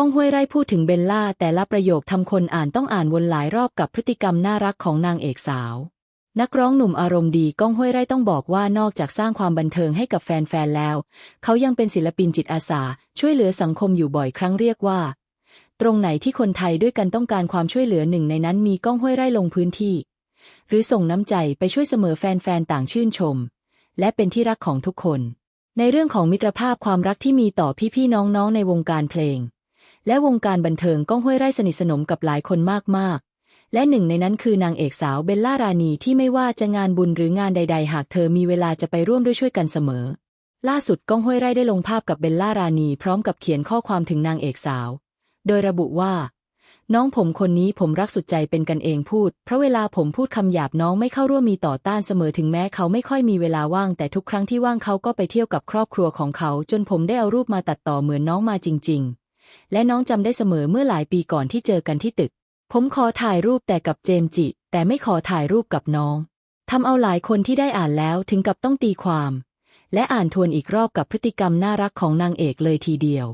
ก้องห้วยไร่พูดถึงเบลล่าแต่ละประโยคทำคนอ่านต้องอ่านวนหลายรอบกับพฤติกรรมน่ารักของนางเอกสาว นักร้องหนุ่มอารมณ์ดีก้องห้วยไร่ต้องบอกว่านอกจากสร้างความบันเทิงให้กับแฟนๆแล้ว เขายังเป็นศิลปินจิตอาสา ช่วยเหลือสังคมอยู่บ่อยครั้งเรียกว่า ตรงไหนที่คนไทยด้วยกันต้องการความช่วยเหลือหนึ่งในนั้นมีก้องห้วยไร่ลงพื้นที่ หรือส่งน้ำใจไปช่วยเสมอแฟนๆต่างชื่นชม และเป็นที่รักของทุกคน ในเรื่องของมิตรภาพความรักที่มีต่อพี่ๆน้องๆในวงการเพลง และวงการบันเทิงก้องห้วยไร่สนิทสนมกับหลายคนมากๆ และหนึ่งในนั้นคือนางเอกสาวเบลล่ารานีที่ไม่ว่าจะงานบุญหรืองานใด ๆ หากเธอมีเวลาจะไปร่วมด้วยช่วยกันเสมอ ล่าสุดก้องห้วยไร่ได้ลงภาพกับเบลล่ารานีพร้อมกับเขียนข้อความถึงนางเอกสาว โดยระบุว่า น้องผมคนนี้ผมรักสุดใจเป็นกันเองพูด เพราะเวลาผมพูดคำหยาบน้องไม่เข้าร่วมมีต่อต้านเสมอถึงแม้เขาไม่ค่อยมีเวลาว่าง แต่ทุกครั้งที่ว่างเขาก็ไปเที่ยวกับครอบครัวของเขา จนผมได้เอารูปมาตัดต่อเหมือนน้องมาจริง ๆ และน้องจำได้เสมอเมื่อหลายปีก่อนที่เจอกันที่ตึก ผมขอถ่ายรูปแต่กับเจมจิ แต่ไม่ขอถ่ายรูปกับน้องทำเอาหลายคนที่ได้อ่านแล้วถึงกับต้องตีความ และอ่านทวนอีกรอบกับพฤติกรรมน่ารักของนางเอกเลยทีเดียว